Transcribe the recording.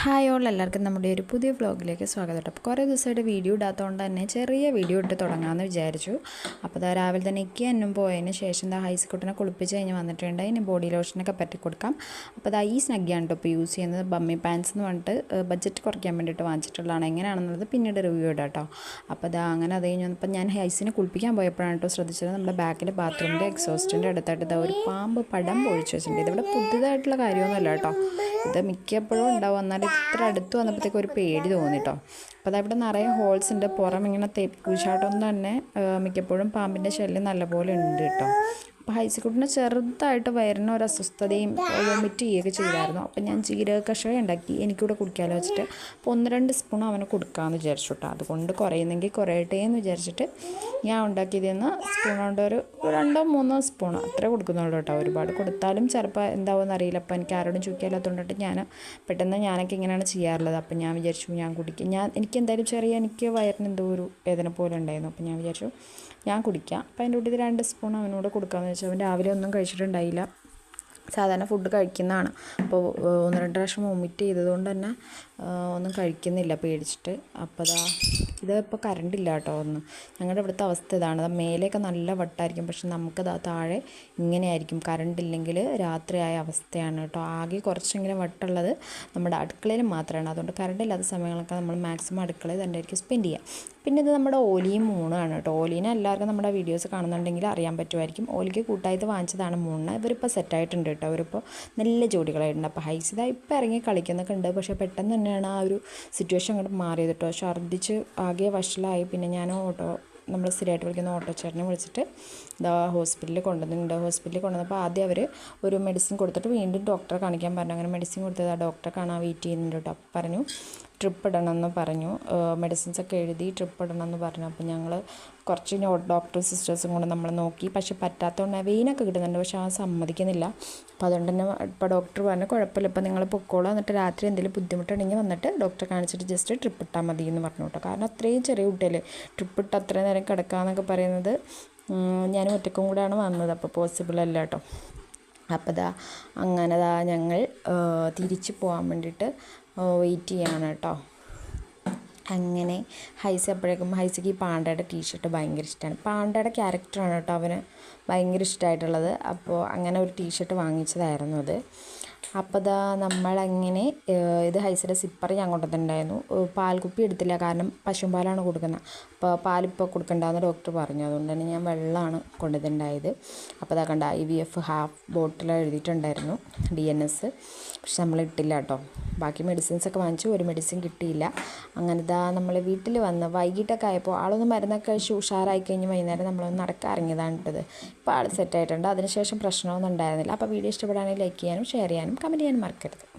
Hi all എല്ലാവർക്കും നമ്മുടെ ഒരു പുതിയ വ്ളോഗിലേക്ക് സ്വാഗതം അപ്പോൾ കുറേ ദിവസമായിട്ട് വീഡിയോ ഇടാത്തതുകൊണ്ട് തന്നെ ചെറിയ വീഡിയോ ഇട്ട് തുടങ്ങാമെന്ന് വിചാരിച്ചു. അപ്പോൾ അതാ രാവിലെ തന്നെ ഇക്കി എന്നും പോയതിന് ശേഷം എന്താ ഹൈസ്കുട്ടിനെ കുളിപ്പിച്ച് കഴിഞ്ഞ് വന്നിട്ടുണ്ട്. ഇനി ബോഡി ലോഷനൊക്കെ പറ്റി കൊടുക്കാം. അപ്പോൾ അതാ ഈ സ്നഗ്ഗിയാണ് കേട്ടോ ഇപ്പോൾ യൂസ് ചെയ്യുന്നത്. ബമ്മി പാൻസ് എന്ന് പറഞ്ഞിട്ട് ബഡ്ജറ്റ് കുറയ്ക്കാൻ വേണ്ടിയിട്ട് വാങ്ങിച്ചിട്ടുള്ളതാണ്. എങ്ങനെയാണെന്നുള്ളത് പിന്നീട് റിവ്യൂ ഇടാം കേട്ടോ. അപ്പോൾ അതാ അങ്ങനെ അത് കഴിഞ്ഞ് വന്നപ്പോൾ ഞാൻ ഹൈസിനെ കുളിപ്പിക്കാൻ പോയപ്പോഴാണ് കേട്ടോ ശ്രദ്ധിച്ചത്. നമ്മുടെ ബാക്കിൽ ബാത്റൂമിന്റെ എക്സോസ്റ്റിന്റെ അടുത്തായിട്ട് ഇതാ ഒരു പാമ്പ് പടം പൊഴിച്ച് വെച്ചിട്ടുണ്ട്. ഇതിവിടെ പുതുതായിട്ടുള്ള കാര്യമൊന്നുമല്ല കേട്ടോ. ഇത് മിക്കപ്പോഴും ഉണ്ടാവും. എന്നാൽ ഇത്ര അടുത്ത് വന്നപ്പോഴത്തേക്ക് ഒരു പേടി തോന്നി കേട്ടോ അപ്പോൾ അതവിടെ നിറയെ ഹോൾസ് ഉണ്ട്. പുറം ഇങ്ങനെ തേപ്പൂശാട്ടം തന്നെ മിക്കപ്പോഴും പാമ്പിന്റെ ശല്യം നല്ലപോലെ ഉണ്ട് കേട്ടോ. അപ്പോൾ ഹൈസിക്കുട്ടിന് ചെറുതായിട്ട് വയറിന് ഒരു അസ്വസ്ഥതയും വൊമിറ്റ് ചെയ്യുകയൊക്കെ ചെയ്തായിരുന്നു. അപ്പോൾ ഞാൻ ജീരക കഷായം ഉണ്ടാക്കി എനിക്കിവിടെ കുടിക്കാമല്ലോ വെച്ചിട്ട്. അപ്പോൾ ഒന്ന് രണ്ട് സ്പൂൺ അവന് കൊടുക്കാമെന്ന് വിചാരിച്ചു കേട്ടോ അതുകൊണ്ട് കുറയുന്നെങ്കിൽ കുറയട്ടെ എന്ന് വിചാരിച്ചിട്ട് ഞാൻ ഉണ്ടാക്കിയതിൽ നിന്ന് സ്പൂൺ കൊണ്ട് ഒരു രണ്ടോ മൂന്നോ സ്പൂൺ അത്രേ കൊടുക്കുന്നുള്ളൂ കേട്ടോ ഒരുപാട് കൊടുത്താലും ചിലപ്പോൾ എന്താവുമെന്ന് അറിയില്ല. അപ്പോൾ എനിക്ക് ആരോടും ചോദിക്കാല്ലാത്തതുകൊണ്ടിട്ട് ഞാൻ പെട്ടെന്ന് ഞാനൊക്കെ ഇങ്ങനെയാണ് ചെയ്യാറുള്ളത്. അപ്പം ഞാൻ വിചാരിച്ചു ഞാൻ കുടിക്കും. ഞാൻ എനിക്ക് എന്തായാലും ചെറിയ എനിക്ക് വയറിന് എന്തോ ഒരു വേദന പോലെ ഉണ്ടായിരുന്നു. അപ്പം ഞാൻ വിചാരിച്ചു ഞാൻ കുടിക്കാം. അപ്പം അതിന്റെ കൂടെ രണ്ട് സ്പൂൺ അവനോട് കൊടുക്കാമെന്ന് വെച്ചാൽ അവൻ രാവിലെ ഒന്നും കഴിച്ചിട്ടുണ്ടായില്ല. സാധാരണ ഫുഡ് കഴിക്കുന്നതാണ്. അപ്പോൾ ഒന്ന് രണ്ട് പ്രാവശ്യം വൊമിറ്റ് ചെയ്തതുകൊണ്ട് തന്നെ ഒന്നും കഴിക്കുന്നില്ല പേടിച്ചിട്ട്. അപ്പോൾ അതാ ഇത് ഇപ്പോൾ കറണ്ട് കേട്ടോ ഒന്ന്. ഞങ്ങളുടെ ഇവിടുത്തെ അവസ്ഥ ഇതാണ്. ദാ മേലെയൊക്കെ നല്ല വട്ടായിരിക്കും. പക്ഷെ നമുക്കത് താഴെ ഇങ്ങനെയായിരിക്കും. കറണ്ട് ഇല്ലെങ്കിൽ രാത്രിയായ അവസ്ഥയാണ് കേട്ടോ. ആകെ കുറച്ചെങ്കിലും വട്ടുള്ളത് നമ്മുടെ അടുക്കളയിൽ മാത്രമാണ് അതുകൊണ്ട് കറണ്ട് ഇല്ലാത്ത സമയങ്ങളൊക്കെ നമ്മൾ മാക്സിമം അടുക്കളയിൽ തന്നെ ആയിരിക്കും സ്പെൻഡ് ചെയ്യുക പിന്നെ ഇത് നമ്മുടെ ഓലിയും മൂണാണ് കേട്ടോ. ഓലീനെ എല്ലാവർക്കും നമ്മുടെ വീഡിയോസ് കാണുന്നുണ്ടെങ്കിൽ അറിയാൻ പറ്റുമായിരിക്കും. ഓലിക്ക് കൂട്ടായിട്ട് വാങ്ങിച്ചതാണ് മൂണ്. ഇവരിപ്പോൾ സെറ്റായിട്ടുണ്ട് കേട്ടോ. അവരിപ്പോൾ നല്ല ജോഡികളായിട്ടുണ്ട്. അപ്പോൾ ഹൈസിത ഇപ്പോൾ ഇറങ്ങി കളിക്കുന്നൊക്കെ ഉണ്ട്. പക്ഷേ പെട്ടെന്ന് തന്നെയാണ് ആ ഒരു സിറ്റുവേഷൻ അങ്ങോട്ട് മാറിയത് കേട്ടോ. ഛർദ്ദിച്ച് ആകെ വഷളായി. പിന്നെ ഞാൻ ഓട്ടോ നമ്മൾ സ്ഥിരമായിട്ട് വിളിക്കുന്ന ഓട്ടോ ചേട്ടനെ വിളിച്ചിട്ട് ഇതാ ഹോസ്പിറ്റലിൽ കൊണ്ടുവന്നിട്ടുണ്ട്. ഹോസ്പിറ്റലിൽ കൊണ്ടുവന്നപ്പോൾ ആദ്യം അവർ ഒരു മെഡിസിൻ കൊടുത്തിട്ട് വീണ്ടും ഡോക്ടറെ കാണിക്കാൻ പറഞ്ഞു. അങ്ങനെ മെഡിസിൻ കൊടുത്തത് ആ ഡോക്ടറെ കാണാൻ വെയിറ്റ് ചെയ്യുന്നുണ്ട് കേട്ടോ. അപ്പോൾ പറഞ്ഞു ട്രിപ്പ് ഇടണമെന്ന് പറഞ്ഞു. മെഡിസിൻസ് ഒക്കെ എഴുതി ട്രിപ്പ് ഇടണമെന്ന് പറഞ്ഞു. അപ്പോൾ ഞങ്ങൾ കുറച്ച് ഡോക്ടർ സിസ്റ്റേഴ്സും കൂടെ നമ്മൾ നോക്കി. പക്ഷെ പറ്റാത്തതുകൊണ്ട് വെയിനൊക്കെ കിട്ടുന്നുണ്ട്. പക്ഷെ ആ സമ്മതിക്കുന്നില്ല. അപ്പോൾ അതുകൊണ്ട് തന്നെ ഇപ്പോൾ ഡോക്ടർ പറഞ്ഞു കുഴപ്പമില്ല. ഇപ്പോൾ നിങ്ങൾ പൊക്കോളൂ. എന്നിട്ട് രാത്രി എന്തെങ്കിലും ബുദ്ധിമുട്ടുണ്ടെങ്കിൽ വന്നിട്ട് ഡോക്ടറെ കാണിച്ചിട്ട് ജസ്റ്റ് ട്രിപ്പ് ഇട്ടാൽ മതി എന്ന് പറഞ്ഞു കേട്ടോ. കാരണം അത്രയും ചെറിയ കുട്ടിയല്ലേ. ട്രിപ്പ് ഇട്ട് അത്രയും നേരം കിടക്കുക എന്നൊക്കെ പറയുന്നത് ഞാനും ഒറ്റക്കും കൂടെയാണ് വന്നത്. അപ്പോൾ പോസിബിൾ അല്ല കേട്ടോ. അപ്പോൾ ദാ അങ്ങനെ ദാ ഞങ്ങൾ തിരിച്ച് പോകാൻ വേണ്ടിയിട്ട് വെയിറ്റ് ചെയ്യാണ് കേട്ടോ. അങ്ങനെ ഹൈസ് അപ്പോഴേക്കും ഹൈസയ്ക്ക് ഈ പാണ്ടയുടെ ടീഷർട്ട് ഭയങ്കര ഇഷ്ടമാണ് പാണ്ടയുടെ ക്യാരക്ടറാണ് കേട്ടോ അവന് ഭയങ്കര ഇഷ്ടമായിട്ടുള്ളത് അപ്പോൾ അങ്ങനെ ഒരു ടീഷർട്ട് വാങ്ങിച്ചതായിരുന്നു അത്. അപ്പോൾ ദാ നമ്മളങ്ങനെ ഇത് ഹൈസിന്റെ സിപ്പർ ഞാൻ കൊണ്ടുവന്നിട്ടുണ്ടായിരുന്നു. പാൽകുപ്പി എടുത്തില്ല കാരണം പശുമ്പാലാണ് കൊടുക്കുന്നത്. അപ്പോൾ പാലിപ്പോൾ കൊടുക്കണ്ടെന്ന് ഡോക്ടർ പറഞ്ഞു. അതുകൊണ്ട് തന്നെ ഞാൻ വെള്ളമാണ് കൊണ്ടുവന്നിട്ടുണ്ടായത്. അപ്പോൾ അതാ കണ്ട I V F half bottle എഴുതിയിട്ടുണ്ടായിരുന്നു D N S. പക്ഷെ നമ്മൾ ഇട്ടില്ല കേട്ടോ. ബാക്കി മെഡിസിൻസ് ഒക്കെ വാങ്ങിച്ചു ഒരു മെഡിസിൻ കിട്ടിയില്ല. അങ്ങനെ ഇതാ നമ്മൾ വീട്ടിൽ വന്ന് വൈകിട്ടൊക്കെ ആയപ്പോൾ ആളൊന്ന് മരുന്നൊക്കെ കഴിച്ച് ഉഷാറായി കഴിഞ്ഞ് വൈകുന്നേരം നമ്മളൊന്ന് നടക്കാൻ ഇറങ്ങിയതാണ് ഇട്ടത് ഇപ്പോൾ ആൾ സെറ്റായിട്ടുണ്ട് അതിനുശേഷം പ്രശ്നമൊന്നും ഉണ്ടായിരുന്നില്ല. അപ്പോൾ വീഡിയോ ഇഷ്ടപ്പെടുകയാണെങ്കിൽ ലൈക്ക് ചെയ്യാനും ഷെയർ ചെയ്യാനും കമന്റ് ചെയ്യാനും മറക്കരുത്.